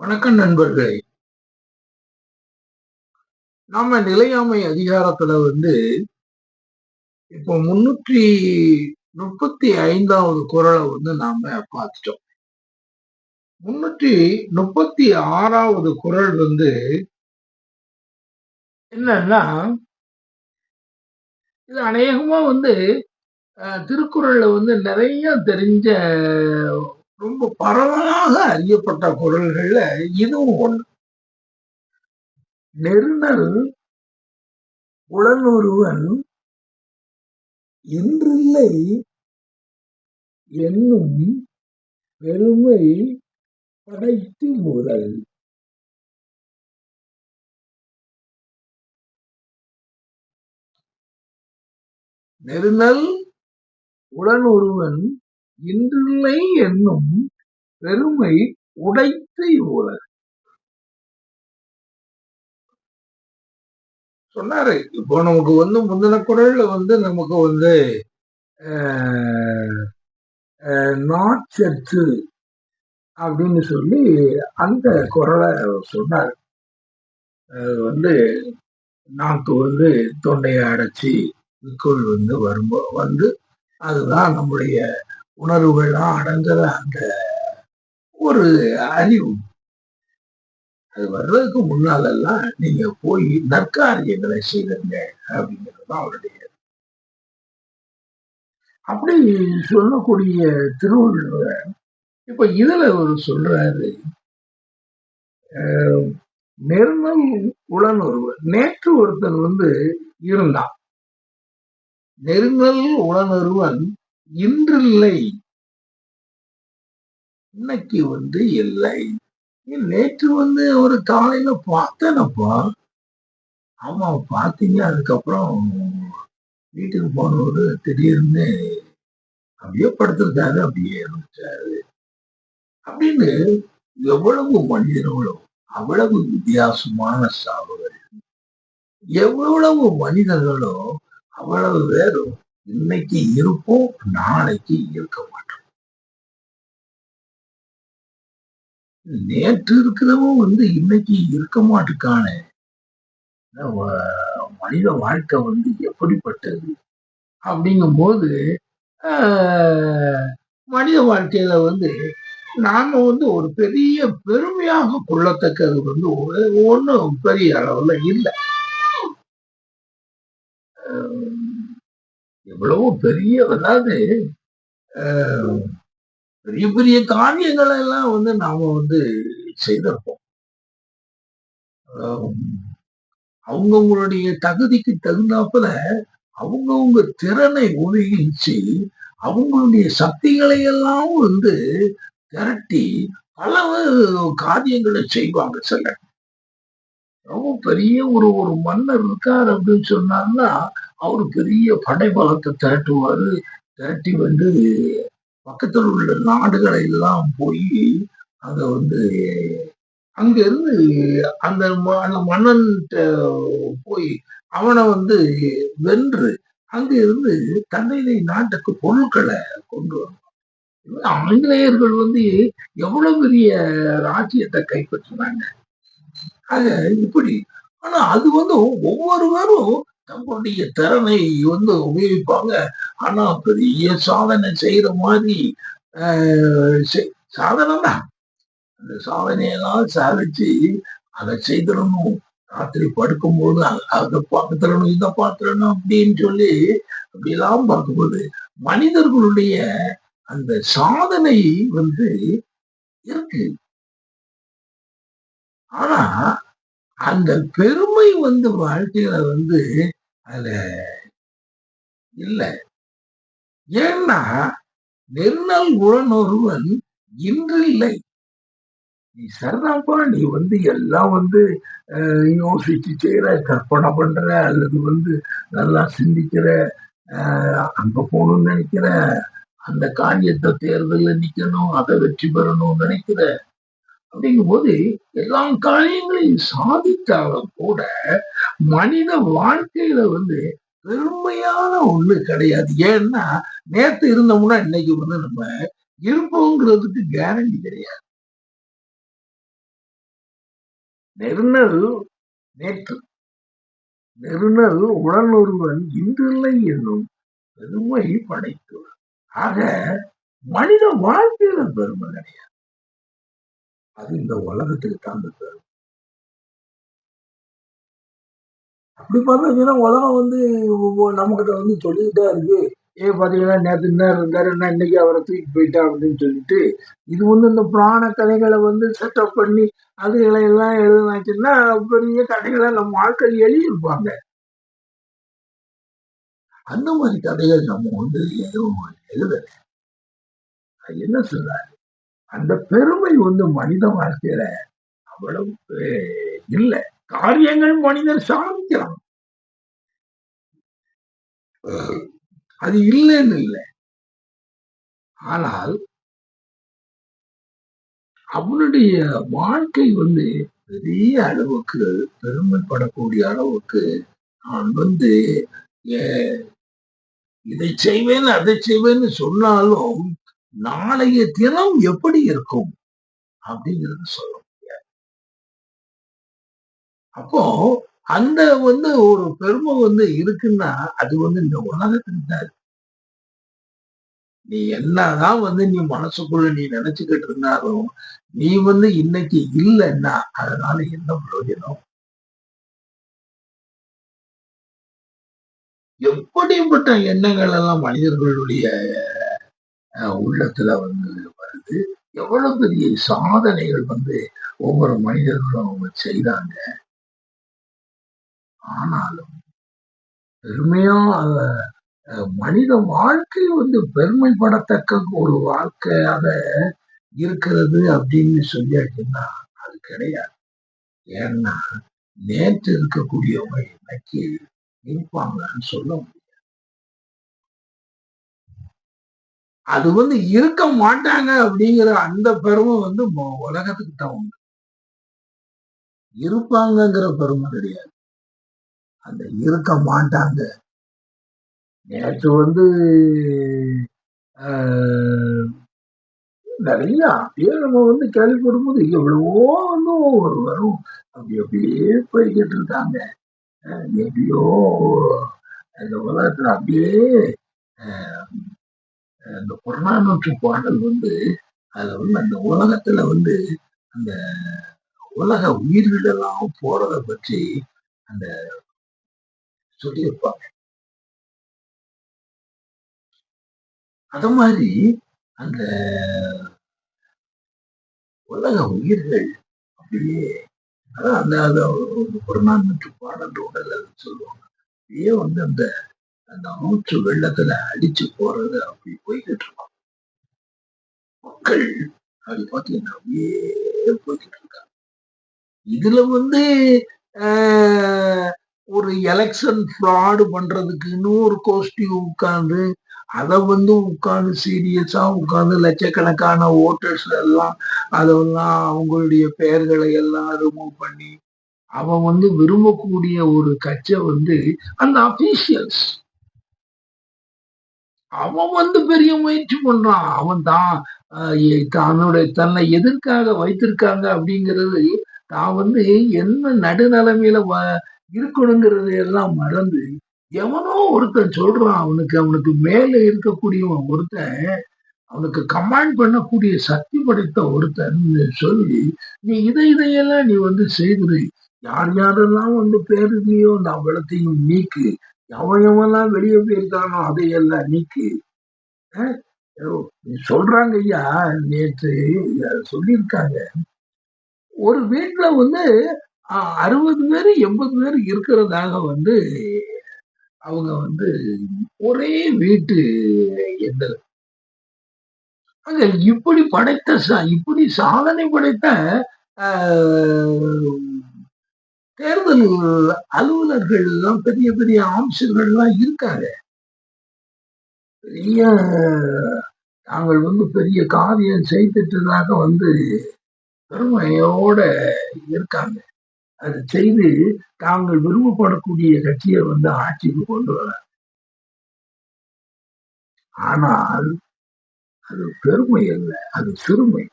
வணக்கம் நண்பர்களே. நாம நிலையாமை அதிகாரத்துல வந்து இப்போ முன்னூற்றி முப்பத்தி ஐந்தாவது குரலை வந்து நாம பார்த்துட்டோம். முன்னூற்றி முப்பத்தி ஆறாவது குரல் வந்து என்னன்னா இது அநேகமா வந்து திருக்குறள்ல வந்து நிறைய தெரிஞ்ச ரொம்ப பரவலாக அறியப்பட்ட குரல்கள்ல இதுவும் ஒண்ணு. நெருநல் உளனொருவன் இன்றில்லை என்னும் பெருமை படைத்து முதல். நெருநல் உடனொருவன் இன்றில்லை என்னும் பெருமை உடைத்து இவ்வுலகு சொன்னாரு இப்போ நமக்கு வந்து முந்தின குரல்ல வந்து நமக்கு வந்து நாட் அப்படின்னு சொல்லி அந்த குரலை சொன்னார். வந்து நாக்கு வந்து தொண்டையை அடைச்சி விற்கொள் வந்து வரும்போது வந்து அதுதான் நம்முடைய உணர்வுகள்லாம் அடங்குற அந்த ஒரு அறிவு. அது வர்றதுக்கு முன்னாலெல்லாம் நீங்க போய் நற்காரியங்களை செய்யுங்க அப்படிங்கிறது தான் அவருடைய அப்படி சொல்லக்கூடிய திருவள்ளுவர் இப்ப இதுல ஒரு சொல்றாரு நெருநல் உடன் ஒருவர் நேற்று ஒருத்தன் வந்து இருந்தான் நெருங்கல் உடனொருவன் இன்றில்லை. இன்னைக்கு வந்து இல்லை. நேற்று வந்து ஒரு காலையில பார்த்தேனப்பா. ஆமா பார்த்தீங்க. அதுக்கப்புறம் வீட்டுக்கு போனவரு திடீர்னு அப்படியே படுத்திருக்காரு அப்படியே இருந்துச்சாரு அப்படின்னு எவ்வளவு மனிதர்களும் அவ்வளவு வித்தியாசமான சாவுகள். எவ்வளவு மனிதர்களும் அவ்வளவு பேரும் இன்னைக்கு இருப்போம் நாளைக்கு இருக்க மாட்டோம். நேற்று இருக்கிறவன் வந்து இன்னைக்கு இருக்க மாட்டுக்கான. மனித வாழ்க்கை வந்து எப்படிப்பட்டது? அப்படிங்கும் போது மனித வாழ்க்கையில வந்து நாம வந்து ஒரு பெரிய பெருமையாக கொள்ளத்தக்கது வந்து ஒன்றும் பெரிய அளவுல இல்லை. எவ்வளவோ பெரிய அதாவது பெரிய பெரிய காரியங்களை எல்லாம் வந்து நாம வந்து செய்திருப்போம். அவங்கவுங்களுடைய தகுதிக்கு தகுந்தாப்புல அவங்கவுங்க திறனை உபயோகிச்சு அவங்களுடைய சக்திகளை எல்லாம் வந்து திரட்டி பல காரியங்களை செய்வாங்க சில ரொம்ப பெரிய ஒரு ஒரு மன்னர் இருக்கார் அப்படின்னு சொன்னாங்கன்னா அவர் பெரிய படை பலத்தை திரட்டுவார். திரட்டி வந்து பக்கத்தில் உள்ள நாடுகளை எல்லாம் போய் அதை வந்து அங்க இருந்து அந்த அந்த மன்னன் போய் அவனை வந்து வென்று அங்க இருந்து தன்னை நாட்டுக்கு பொருட்களை கொண்டு வருவான் ஆங்கிலேயர்கள் வந்து எவ்வளவு பெரிய ராஜ்யத்தை கைப்பற்றினாங்க. ஆக இப்படி ஆனா அது வந்து ஒவ்வொருவரும் நம்மளுடைய திறனை வந்து உபயோகிப்பாங்க. ஆனா பெரிய சாதனை செய்யற மாதிரி சாதனை தான் அந்த சாதனையெல்லாம் சாதிச்சு அதை செய்திடணும். ராத்திரி படுக்கும்போது அதை பார்த்துடணும் இதை பார்த்துடணும் அப்படின்னு சொல்லி அப்படிலாம் பார்க்கும்போது மனிதர்களுடைய அந்த சாதனை வந்து இருக்கு. ஆனா அந்த பெருமை வந்து வாழ்க்கையில வந்து அதுல இல்ல. ஏன்னா நெருநல் உடனொருவன் இன்று இல்லை. நீ சரிதான்ப்பா நீ வந்து எல்லாம் வந்து யோசிச்சு செய்யற கற்பனை பண்ற அல்லது வந்து நல்லா சிந்திக்கிற அங்க போகணும்னு நினைக்கிற அந்த காரியத்தை தேர்தலில் நிக்கணும் அதை வெற்றி பெறணும்னு நினைக்கிற அப்படிங்கும் போது எல்லா காரியங்களையும் சாதித்தாலும் கூட மனித வாழ்க்கையில வந்து பெருமையான ஒண்ணு கிடையாது. ஏன்னா நேத்து இருந்தோம்னா இன்னைக்கு வந்து நம்ம இருப்போங்கிறதுக்கு கேரண்டி கிடையாது. நெருநல் நேற்று நெருநல் உடனொருவன் இன்றில்லை என்னும் பெருமை படைத்துள்ளார் ஆக மனித வாழ்க்கையில பெருமை கிடையாது. அது இந்த உலகத்துக்கு தான் அந்த அப்படி பார்த்தீங்கன்னா உலகம் வந்து நம்மகிட்ட வந்து சொல்லிக்கிட்டே இருக்கு. ஏ பார்த்தீங்கன்னா நேற்று என்ன இருந்தார் என்ன இன்னைக்கு அவரை தூக்கி போயிட்டா அப்படின்னு சொல்லிட்டு இது வந்து இந்த புராண கதைகளை வந்து செட்டப் பண்ணி அதுகளை எல்லாம் எழுதுனாச்சுன்னா பெரிய கதைகளை நம்ம ஆட்கள் எழுதியிருப்பாங்க. அந்த மாதிரி கதைகள் நம்ம வந்து எதுவும் அது என்ன சொல்றாரு? அந்த பெருமை வந்து மனித வாழ்க்கையில அவ்வளவு இல்லை. காரியங்கள் மனிதன் சாதிக்கிறான். அது இல்லைன்னு இல்லை. ஆனால் அவனுடைய வாழ்க்கை வந்து பெரிய அளவுக்கு பெருமைப்படக்கூடிய அளவுக்கு நான் வந்து இதை செய்வேன் அதை செய்வேன்னு சொன்னாலும் நாளைய தினம் எப்படி இருக்கும் அப்படிங்கிறது சொல்ல முடியாது. அப்போ அந்த வந்து ஒரு பெருமை வந்து இருக்குன்னா அது வந்து இந்த உலகத்துக்கு தான் நீ என்னதான் வந்து நீ மனசுக்குள்ள நீ நினைச்சுக்கிட்டு இருந்தாலும் நீ வந்து இன்னைக்கு இல்லைன்னா அதனால என்ன பிரயோஜனம்? எப்படிப்பட்ட எண்ணங்கள் எல்லாம் மனிதர்களுடைய உள்ளத்துல வந்து வருது. எவ்வளவு பெரிய சாதனைகள் வந்து ஒவ்வொரு மனிதர்களும் அவங்க செய்தாங்க. ஆனாலும் பெருமையா அத மனித வாழ்க்கை வந்து பெருமைப்படத்தக்க ஒரு வாழ்க்கையாக இருக்கிறது அப்படின்னு சொல்லியாச்சுன்னா அது கிடையாது. ஏன்னா நேற்று இருக்கக்கூடியவங்க இன்னைக்கு இருப்பாங்கன்னு சொல்ல முடியும். அது வந்து இருக்க மாட்டாங்க அப்படிங்கிற அந்த பெருமை வந்து உலகத்துக்கு தான் உண்டு. இருப்பாங்கங்கிற பெருமை கிடையாது. அந்த இருக்க மாட்டாங்க. நேற்று வந்து நிறைய அப்படியே நம்ம வந்து கேள்விப்படும்போது எவ்வளவோ வந்து ஒரு வரும் அப்படி அப்படியே போய்கிட்டு இருக்காங்க. எப்படியோ இந்த உலகத்துல அப்படியே அந்த புறநானூற்று பாடல் வந்து அதுல வந்து அந்த உலகத்துல வந்து அந்த உலக உயிர்களெல்லாம் போறத பற்றி அந்த சொல்லியிருப்பாங்க. அத மாதிரி அந்த உலக உயிர்கள் அப்படியே அதான் அந்த அந்த புறநானூற்று பாடல் உடல் சொல்லுவாங்க. அப்படியே வந்து அந்த அந்த ஆற்று வெள்ளத்துல அடிச்சு போறது அப்படி போய்கிட்டு இருக்கும். மக்கள் அப்படி பார்த்தீங்கன்னா அப்படியே போய்கிட்டு இருக்காங்க. இதுல வந்து ஒரு எலெக்ஷன் ஃப்ராடு பண்றதுக்கு இன்னொரு கோஷ்டி உட்கார்ந்து அதை வந்து உட்கார்ந்து சீரியஸா உட்கார்ந்து லட்சக்கணக்கான ஓட்டர்ஸ் எல்லாம் அதெல்லாம் அவங்களுடைய பெயர்களை எல்லாம் ரிமூவ் பண்ணி அவன் வந்து விரும்பக்கூடிய ஒரு கட்சை வந்து அந்த அபிஷியல்ஸ் அவன் வந்து பெரிய முயற்சி பண்றான். அவன் தான் தன்னுடைய தன்னை எதற்காக வைத்திருக்காங்க அப்படிங்கிறது தான் வந்து என்ன நடுநிலைமையில இருக்கணுங்கிறது எல்லாம் மறந்து எவனோ ஒருத்தன் சொல்றான் அவனுக்கு அவனுக்கு மேல இருக்கக்கூடியவன் ஒருத்தன் அவனுக்கு கமாண்ட் பண்ணக்கூடிய சக்தி படைத்த ஒருத்தன் சொல்லி நீ இதை இதையெல்லாம் நீ வந்து செய்துரு யார் யாரெல்லாம் வந்து பேருலையோ அந்த அவலத்தையும் நீக்கு எவன் எவெல்லாம் வெளியே போயிருக்கானோ? அதையெல்லாம் நீக்கி. சொல்றாங்க ஐயா நேற்று சொல்லியிருக்காங்க. ஒரு வீட்டுல வந்து அறுபது பேர் எண்பது பேர் இருக்கிறதாக வந்து அவங்க வந்து ஒரே வீட்டு எண்ணல் அங்க இப்படி படைத்த இப்படி சாதனை படைத்த தேர்தல் அலுவலர்கள் எல்லாம் பெரிய பெரிய ஆம்சர்கள் எல்லாம் இருக்காங்க. பெரிய தாங்கள் வந்து பெரிய காரியம் செய்துட்டதாக வந்து பெருமையோட இருக்காங்க. அது செய்து தாங்கள் விரும்பப்படக்கூடிய கட்சியை வந்து ஆட்சிக்கு கொண்டு வர. ஆனால் அது பெருமை அல்ல அது சிறுமை.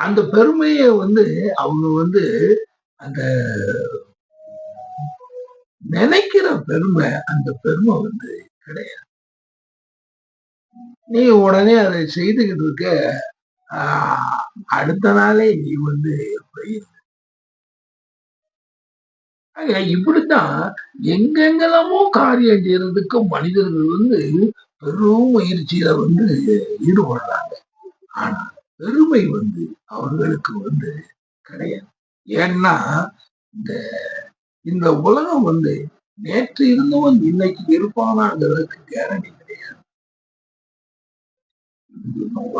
அந்த பெருமைய வந்து அவங்க வந்து அந்த நினைக்கிற பெருமை அந்த பெருமை வந்து கிடையாது. நீ உடனே அதை செய்துகிட்டு இருக்க ஆஹ், அடுத்த நாளே நீ வந்து இப்படித்தான் எங்கெங்கெல்லாமோ காரியம் செய்யறதுக்கு மனிதர்கள் வந்து பெரும் முயற்சியில வந்து ஈடுபடுறாங்க. ஆனா பெருமை வந்து அவர்களுக்கு வந்து கிடையாது. ஏன்னா இந்த இந்த உலகம் வந்து நேற்று இருந்தவன் இன்னைக்கு இருப்பானாங்கிறதுக்கு கேரண்டி கிடையாது.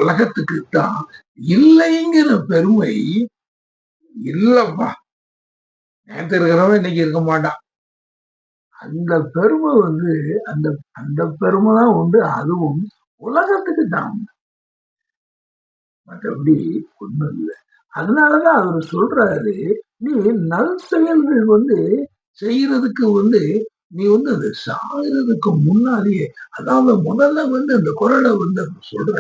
உலகத்துக்கு தான் இல்லைங்கிற பெருமை இல்லப்பா. நேற்று இருக்கிறவன் இன்னைக்கு இருக்க மாட்டான். அந்த பெருமை வந்து அந்த அந்த பெருமை தான் உண்டு. அதுவும் உலகத்துக்கு தான் மற்றபடி ஒண்ணும் இல்லை. அதனாலதான் அவர் சொல்றாரு நீ நல் செயல்கள் வந்து செய்யறதுக்கு வந்து நீ வந்து அது சாகிறதுக்கு முன்னாடியே அதாவது முதல்ல வந்து அந்த குரலை வந்து சொல்ற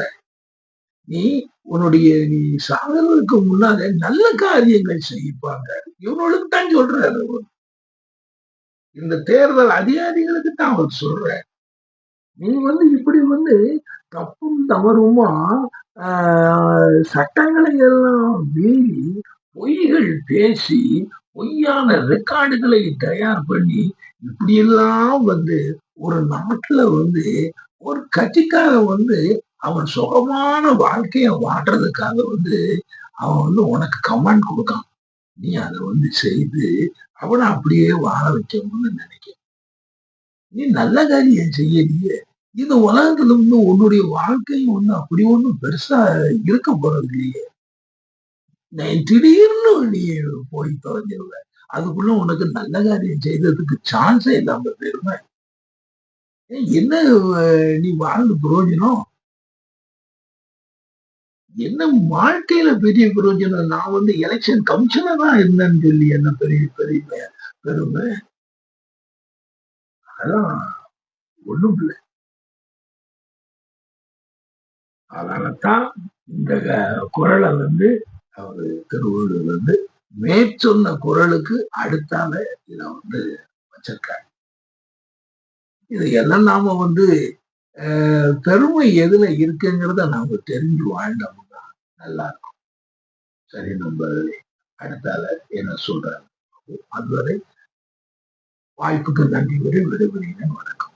நீ உன்னுடைய நீ சாகிறதுக்கு முன்னாலே நல்ல காரியங்கள் செய்ப்பாங்க இவனுக்கு தான் சொல்றாரு இந்த தேர்தல் அதிகாரிகளுக்கு தான் அவர் சொல்ற நீ வந்து இப்படி வந்து தப்பும் தவறுமா சட்டங்களை எல்லாம் மீறி பொய்கள் பேசி பொய்யான ரெக்கார்டுகளை தயார் பண்ணி இப்படியெல்லாம் வந்து ஒரு நாட்டுல வந்து ஒரு கட்சிக்காக வந்து அவன் சுகமான வாழ்க்கைய வாழ்றதுக்காக வந்து அவன் வந்து உனக்கு கமெண்ட் கொடுக்கான். நீ அதை வந்து செய்து அவனை அப்படியே வாழ வைக்கணும்னு நினைக்க நீ நல்ல காரியம் செய்யலையே இந்த உலகத்துல வந்து உன்னுடைய வாழ்க்கையும் ஒண்ணு அப்படி ஒண்ணும் பெருசா இருக்க போறது இல்லையே. நீ திடீர்னு நீ போய் தொலைஞ்சிருவ. அதுக்குள்ள உனக்கு நல்ல காரியம் செய்ததுக்கு சான்ஸே இல்லாம போயிருமே என்ன நீ வாழ்ந்த பிரயோஜனம் என்ன வாழ்க்கையில பெரிய பிரயோஜனம் நான் வந்து எலெக்ஷன் கமிஷனரா இருந்தேன்னு சொல்லி என்ன பெரிய பெரிய பெருமை? அதான் ஒண்ணும் இல்லை. அதனாலதான் இந்த க- குரலை வந்து அவர் திருவள்ளுவர் வந்து மேற்சொன்ன குரலுக்கு அடுத்தால இதை வந்து வச்சிருக்காங்க இது எல்லாம் நாம வந்து பெருமை எதுல இருக்குங்கிறத நாம தெரிஞ்சு வாழ்ந்தோம்னா நல்லா இருக்கும் சரி நம்ம அடுத்தால என்ன சொல்றாங்க? அதுவரை வாய்ப்புக்கு நன்றி வரை விடுபடுகிறேன் வணக்கம்.